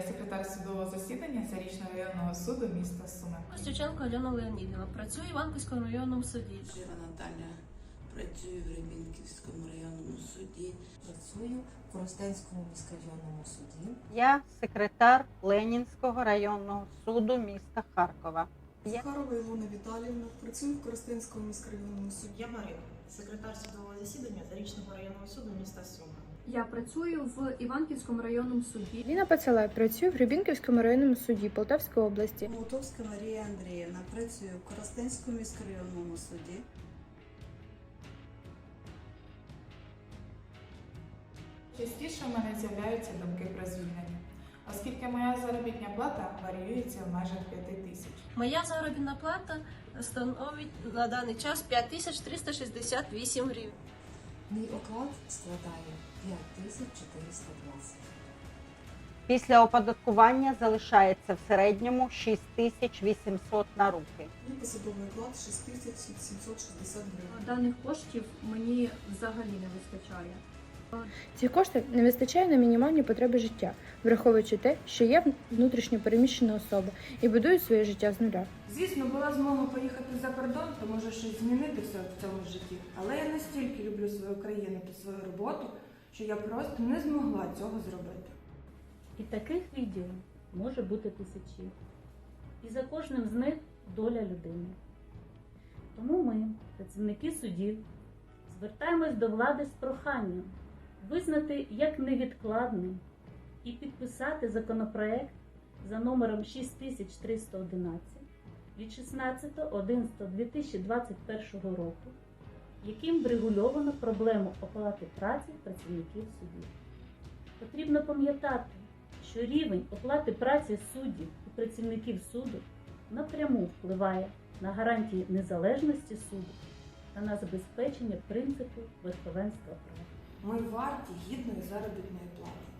секретар судового засідання Зарічного районного суду міста Суми. Костюченко Альона Леонідівна. Працюю в Іванківському районному суді. Жива Наталя працюю в Ремінківському районному суді. Працюю в Коростенському міськрайонному суді. Я секретар Ленінського районного суду міста Харкова. Я- Захарова Ілона Віталіївна, працюю в Коростенському міськрайонному суді. Я Марина, секретар судового засідання Зарічного районного. Я працюю в Іванківському районному суді. Ліна Пацалай працює в Рябінківському районному суді Полтавської області. Молотовська Марія Андріївна працює в Коростенському міськрайонному суді. Частіше в мене з'являються думки про звільнення, оскільки моя заробітня плата варіюється в межах 5 тисяч. Моя заробітна плата становить на даний час 5368 гривень. Мій оклад складає 5420. Після оподаткування залишається в середньому 6800 на руки. Мій посадовий оклад 6760 гривень. Даних коштів мені взагалі не вистачає. Ці кошти не вистачає на мінімальні потреби життя, враховуючи те, що я внутрішньо переміщена особа і будую своє життя з нуля. Звісно, була змога поїхати за кордон, то може щось змінитися в цьому житті. Але я настільки люблю свою країну та свою роботу, що я просто не змогла цього зробити. І таких відео може бути тисячі. І за кожним з них доля людини. Тому ми, працівники судів, звертаємось до влади з проханням визнати як невідкладним і підписати законопроект за номером 6311 від 16.11.2021 року, яким врегульовано проблему оплати праці працівників судів. Потрібно пам'ятати, що рівень оплати праці суддів і працівників суду напряму впливає на гарантії незалежності суду та на забезпечення принципу верховенства права. Ми варті гідної заробітної плати.